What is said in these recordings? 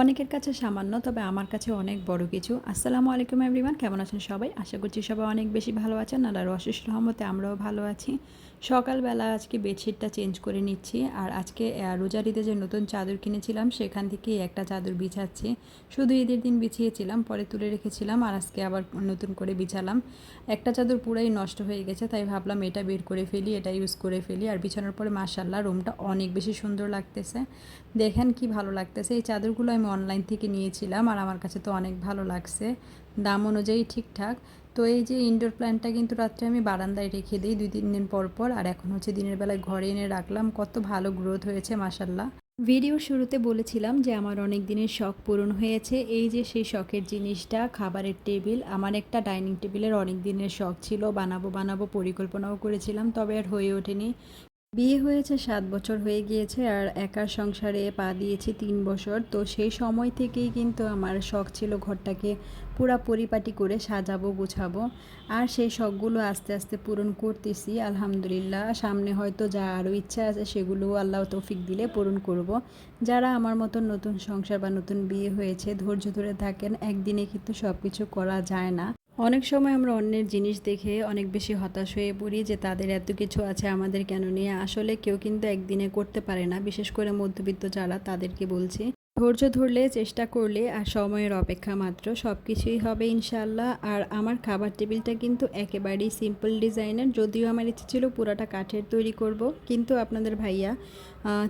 অনেকের কাছে সামান্য, তবে আমার কাছে অনেক বড় কিছু। আসসালামু আলাইকুম এভরিওয়ান, কেমন আছেন সবাই? আশা করছি সবাই অনেক বেশি ভালো আছেন আর অশেষ রহমতে আমরাও ভালো আছি। সকালবেলা আজকে বেডশিটটা চেঞ্জ করে নিচ্ছি আর আজকে রোজার ঈদে যে নতুন চাদর কিনেছিলাম, সেখান থেকেই একটা চাদর বিছাচ্ছি। শুধু ঈদের দিন বিছিয়েছিলাম, পরে তুলে রেখেছিলাম আর আজকে আবার নতুন করে বিছালাম। একটা চাদর পুরাই নষ্ট হয়ে গেছে, তাই ভাবলাম এটা বের করে ফেলি, এটা ইউজ করে ফেলি আর বিছানোর পরে মাসাল্লাহ রুমটা অনেক বেশি সুন্দর লাগতেছে। দেখেন কি ভালো লাগতেছে, এই চাদরগুলো আমি অনলাইন থেকে নিয়েছিলাম আর আমার কাছে তো অনেক ভালো লাগছে। দাম অনুযায়ী ঠিকঠাক। তো এই যে ইনডোর প্ল্যান্টটা কিন্তু রাত্রে আমি বারান্দায় রেখে দিই দুই তিন দিন পর পর। আর এখন হচ্ছে দিনের বেলায় ঘরে এনে রাখলাম। কত ভালো গ্রোথ হয়েছে মাসাল্লাহ ভিডিও শুরুতে বলেছিলাম যে আমার অনেক দিনের শখ পূরণ হয়েছে। এই যে সেই শখের জিনিসটা, খাবারের টেবিল আমার একটা ডাইনিং টেবিলের অনেক দিনের শখ ছিল। বানাবো বানাবো পরিকল্পনাও করেছিলাম, তবে আর হয়ে ওঠেনি। বিয়ে হয়েছে, সাত বছর হয়ে গিয়েছে আর একার সংসারে পা দিয়েছি তিন বছর। তো সেই সময় থেকেই কিন্তু আমার শখ ছিল ঘরটাকে পুরা পরিপাটি করে সাজাবো, গুছাবো। আর সেই শখগুলো আস্তে আস্তে পূরণ করতেছি, আলহামদুলিল্লাহ। সামনে হয়তো যা আরও ইচ্ছা আছে সেগুলো আল্লাহ তৌফিক দিলে পূরণ করব। যারা আমার মতন নতুন সংসার বা নতুন বিয়ে হয়েছে, ধৈর্য ধরে থাকেন, একদিনে কিন্তু সব কিছু করা যায় না। অনেক সময় আমরা অন্যের জিনিস দেখে অনেক বেশি হতাশ হয়ে পড়ি যে তাদের এত কিছু আছে, আমাদের কেন নিয়ে আসলে কেউ কিন্তু একদিনে করতে পারে না। বিশেষ করে মধ্যবিত্ত যারা, তাদেরকে বলছি। ধৈর্য ধরলে, চেষ্টা করলে আর সময়ের অপেক্ষা মাত্র সব কিছুই হবে ইনশাল্লাহ আর আমার খাবার টেবিলটা কিন্তু একেবারেই সিম্পল ডিজাইনের যদিও আমার ইচ্ছে ছিল পুরোটা কাঠের তৈরি করব। কিন্তু আপনাদের ভাইয়া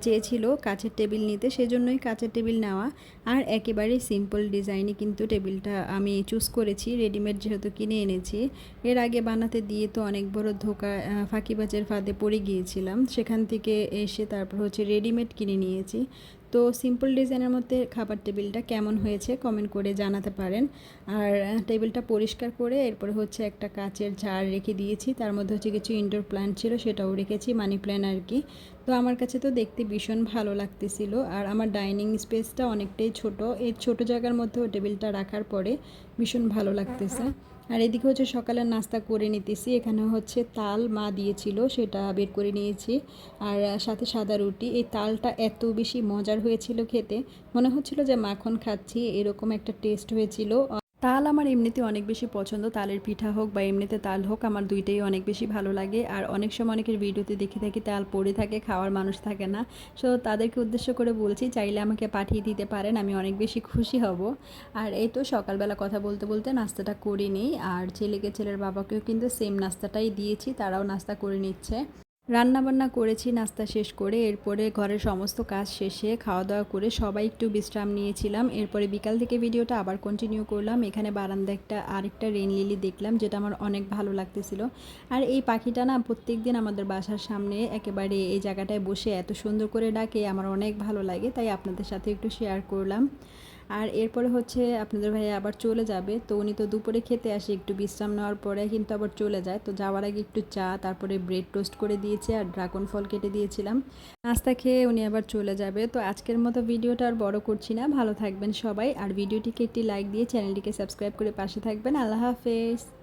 চেয়েছিল কাচের টেবিল নিতে, সেজন্যই কাচের টেবিল নেওয়া। আর একেবারেই সিম্পল ডিজাইনে কিন্তু টেবিলটা আমি চুজ করেছি রেডিমেড যেহেতু কিনে এনেছি। এর আগে বানাতে দিয়ে তো অনেক বড় ধোকা ফাঁকিবাজের ফাঁদে পড়ে গিয়েছিলাম। সেখান থেকে এসে তারপর হচ্ছে রেডিমেড কিনে নিয়েছি। তো সিম্পল ডিজাইনের মধ্যে খাবার টেবিলটা কেমন হয়েছে কমেন্ট করে জানাতে পারেন। আর টেবিলটা পরিষ্কার করে এরপরে হচ্ছে একটা কাচের ঝাড় রেখে দিয়েছি। তার মধ্যে হচ্ছে কিছু ইনডোর প্ল্যান্ট ছিল, সেটাও রেখেছি মানি প্ল্যান্ট আর কি। তো আমার কাছে তো দেখতে ভীষণ ভালো লাগতেছিল। আর আমার ডাইনিং স্পেসটা অনেকটাই ছোট। এই ছোট জায়গার মধ্যেও টেবিলটা রাখার পরে ভীষণ ভালো লাগতেছে। আর এদিকে হচ্ছে সকালের নাস্তা করে নিতেছি। এখানে হচ্ছে তাল মা দিয়েছিল, সেটা বের করে নিয়েছি। আর সাথে সাদা রুটি। এই তালটা এত বেশি মজার হয়েছিল খেতে। মনে হচ্ছিল যে মাখন খাচ্ছি, এরকম একটা টেস্ট হয়েছিল। তাল আমার এমনিতে অনেক বেশি পছন্দ। তালের পিঠা হোক বা এমনিতে তাল হোক, আমার দুইটাই অনেক বেশি ভালো লাগে। আর অনেক সময় অনেকের ভিডিওতে দেখে থাকি তাল পড়ে থাকে, খাওয়ার মানুষ থাকে না। সো তাদেরকে উদ্দেশ্য করে বলছি, চাইলে আমাকে পাঠিয়ে দিতে পারেন, আমি অনেক বেশি খুশি হব। আর এই তো সকালবেলা কথা বলতে বলতে নাস্তাটা করে নিই। আর ছেলেকে, ছেলের বাবাকেও কিন্তু সেম নাস্তাটাই দিয়েছি, তারাও নাস্তা করে নিচ্ছে। রান্না বান্না করেছি, নাস্তা শেষ করে, এরপরে ঘরের সমস্ত কাজ শেষে খাওয়া দাওয়া করে সবাই একটু বিশ্রাম নিয়েছিলাম। এরপরে বিকাল থেকে ভিডিওটা আবার কন্টিনিউ করলাম। এখানে বারান্দা একটা আরেকটা রেন লিলি দেখলাম, যেটা আমার অনেক ভালো লাগতেছিল। আর এই পাখিটা না প্রত্যেক দিন আমাদের বাসার সামনে একেবারে এই জায়গাটায় বসে এত সুন্দর করে ডাকে, আমার অনেক ভালো লাগে, তাই আপনাদের সাথে একটু শেয়ার করলাম। আর এরপরে হচ্ছে আপনাদের ভাই আবার চলে যাবে। তো উনি তো দুপুরে খেতে আসে, একটু বিশ্রাম নেওয়ার পরে কিন্তু আবার চলে যায়। তো যাওয়ার আগে একটু চা, তারপরে ব্রেড টোস্ট করে দিয়েছে আর ড্রাগন ফল কেটে দিয়েছিলাম। নাস্তা খেয়ে উনি আবার চলে যাবে। তো আজকের মতো ভিডিওটা আর বড় করছি না। ভালো থাকবেন সবাই। আর ভিডিওটিকে একটি লাইক দিয়ে চ্যানেলটিকে সাবস্ক্রাইব করে পাশে থাকবেন। আল্লাহ হাফেজ।